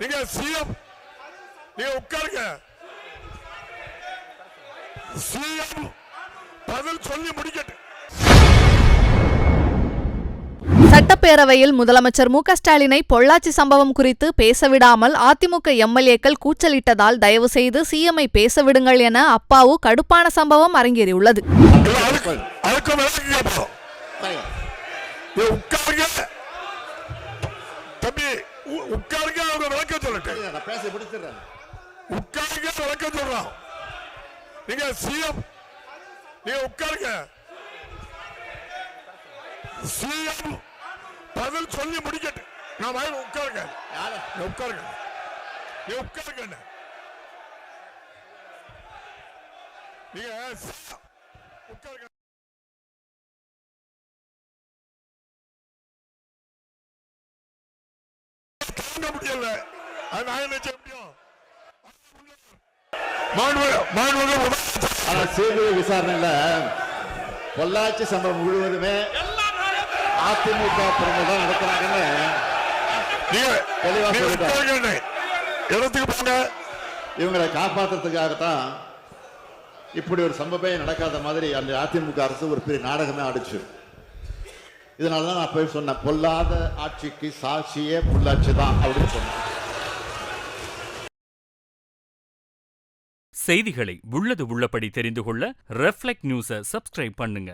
நீங்க சிஎம் நீங்க உட்காருங்க. சிஎம் பதில் சொல்லி முடிக்கட்டும். சட்டப்பேரவையில் முதலமைச்சர் மு ஸ்டாலினை பொள்ளாச்சி சம்பவம் குறித்து பேசவிடாமல் அதிமுக எம்எல்ஏக்கள் கூச்சலிட்டதால் தயவு செய்து சிஎம்ஐ பேசவிடுங்கள் என அப்பாவு கடுப்பான சம்பவம் அரங்கேறியுள்ளது இல்ல, அதுக்கு அதுக்கு விளக்கு கேட்போம் நீ உட்காருங்க தம்பி உட்காருங்க அவங்க விளக்கம் சொல்லட்டு. பேச முடிச்சிடுறேன். உட்காருங்க விளக்கம் சொல்றான் நீங்க சிஎம் நீங்க உட்காருங்க. சிஎம் பதில் சொல்லி முடிக்கட்டும் நான் வாயில உட்காருங்க. உட்காருங்க. நீ உட்காருங்க நீங்க தாங்க முடியல. நான் என்ன செய்ய முடியும்? சிபிஐ விசாரணையில பொள்ளாச்சி சம்பவம் முழுவதுமே அதிமுக தான் நடக்கிறாங்கன்னு தெளிவா இவங்களை காப்பாத்துறதுக்காகத்தான் இப்படி ஒரு சம்பவமே நடக்காத மாதிரி அந்த அதிமுக அரசு ஒரு பெரிய நாடகமே ஆடிச்சு. இதனால தான் நான் போய் சொன்னேன் பொல்லாத ஆட்சிக்கு சாட்சியே பொள்ளாட்சி தான் அப்படின்னு சொன்னேன். செய்திகளை உள்ளது உள்ளபடி தெரிந்து கொள்ள ரெஃப்ளெக்ட் நியூஸை சப்ஸ்கிரைப் பண்ணுங்க.